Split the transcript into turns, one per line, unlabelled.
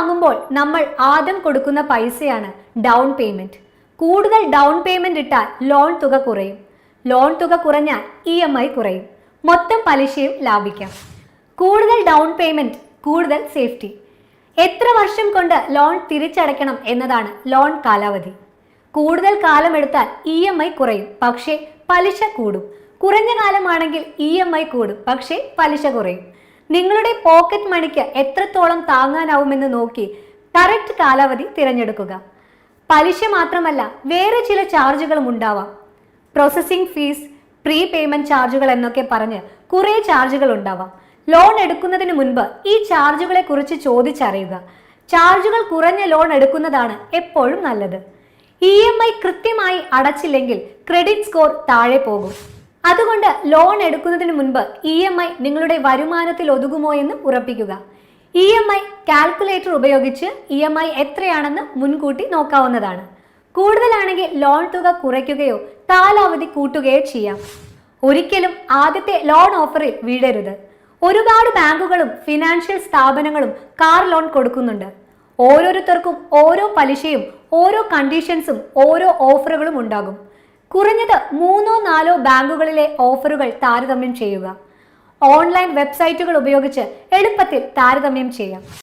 വാങ്ങുമ്പോൾ നമ്മൾ ആദ്യം കൊടുക്കുന്ന പൈസയാണ് ഡൗൺ പേയ്മെന്റ് കൂടുതൽ ഡൗൺ പേയ്മെന്റ് ഇട്ടാൽ ലോൺ തുക കുറയും. ലോൺ തുക കുറഞ്ഞാൽ ഇ എം ഐ കുറയും. മൊത്തം പലിശയും ലാഭിക്കാം. കൂടുതൽ ഡൗൺ പേയ്മെന്റ് കൂടുതൽ സേഫ്റ്റി എത്ര വർഷം കൊണ്ട് ലോൺ തിരിച്ചടയ്ക്കണം എന്നതാണ് ലോൺ കാലാവധി. കൂടുതൽ കാലം എടുത്താൽ ഇ എം ഐ കുറയും പക്ഷേ പലിശ കൂടും. കുറഞ്ഞ കാലമാണെങ്കിൽ ഇ എം ഐ കൂടും പക്ഷേ പലിശ കുറയും. നിങ്ങളുടെ പോക്കറ്റ് മണിക്ക് എത്രത്തോളം താങ്ങാനാവുമെന്ന് നോക്കി കറക്റ്റ് കാലാവധി തിരഞ്ഞെടുക്കുക. പലിശ മാത്രമല്ല വേറെ ചില ചാർജുകളും ഉണ്ടാവാം. പ്രോസസ്സിംഗ് ഫീസ് പ്രീ പേയ്മെന്റ് ചാർജുകൾ എന്നൊക്കെ പറഞ്ഞ് കുറേ ചാർജുകൾ ഉണ്ടാവാം. ലോൺ എടുക്കുന്നതിന് മുൻപ് ഈ ചാർജുകളെ കുറിച്ച് ചോദിച്ചറിയുക. ചാർജുകൾ കുറഞ്ഞ ലോൺ എടുക്കുന്നതാണ് എപ്പോഴും നല്ലത്. ഇ എം ഐ കൃത്യമായി അടച്ചില്ലെങ്കിൽ ക്രെഡിറ്റ് സ്കോർ താഴെ പോകും. അതുകൊണ്ട് ലോൺ എടുക്കുന്നതിന് മുൻപ് ഇ എം ഐ നിങ്ങളുടെ വരുമാനത്തിൽ ഒതുങ്ങുമോ എന്ന് ഉറപ്പിക്കുക. ഇ എം ഐ കാൽക്കുലേറ്റർ ഉപയോഗിച്ച് ഇ എം ഐ എത്രയാണെന്ന് മുൻകൂട്ടി നോക്കാവുന്നതാണ്. കൂടുതലാണെങ്കിൽ ലോൺ തുക കുറയ്ക്കുകയോ കാലാവധി കൂട്ടുകയോ ചെയ്യാം. ഒരിക്കലും ആദ്യത്തെ ലോൺ ഓഫറിൽ വീഴരുത്. ഒരുപാട് ബാങ്കുകളും ഫിനാൻഷ്യൽ സ്ഥാപനങ്ങളും കാർ ലോൺ കൊടുക്കുന്നുണ്ട്. ഓരോരുത്തർക്കും ഓരോ പലിശയും ഓരോ കണ്ടീഷൻസും ഓരോ ഓഫറുകളും ഉണ്ടാകും. കുറഞ്ഞത് മൂന്നോ നാലോ ബാങ്കുകളിലെ ഓഫറുകൾ താരതമ്യം ചെയ്യുക. ഓൺലൈൻ വെബ്സൈറ്റുകൾ ഉപയോഗിച്ച് എളുപ്പത്തിൽ താരതമ്യം ചെയ്യാം.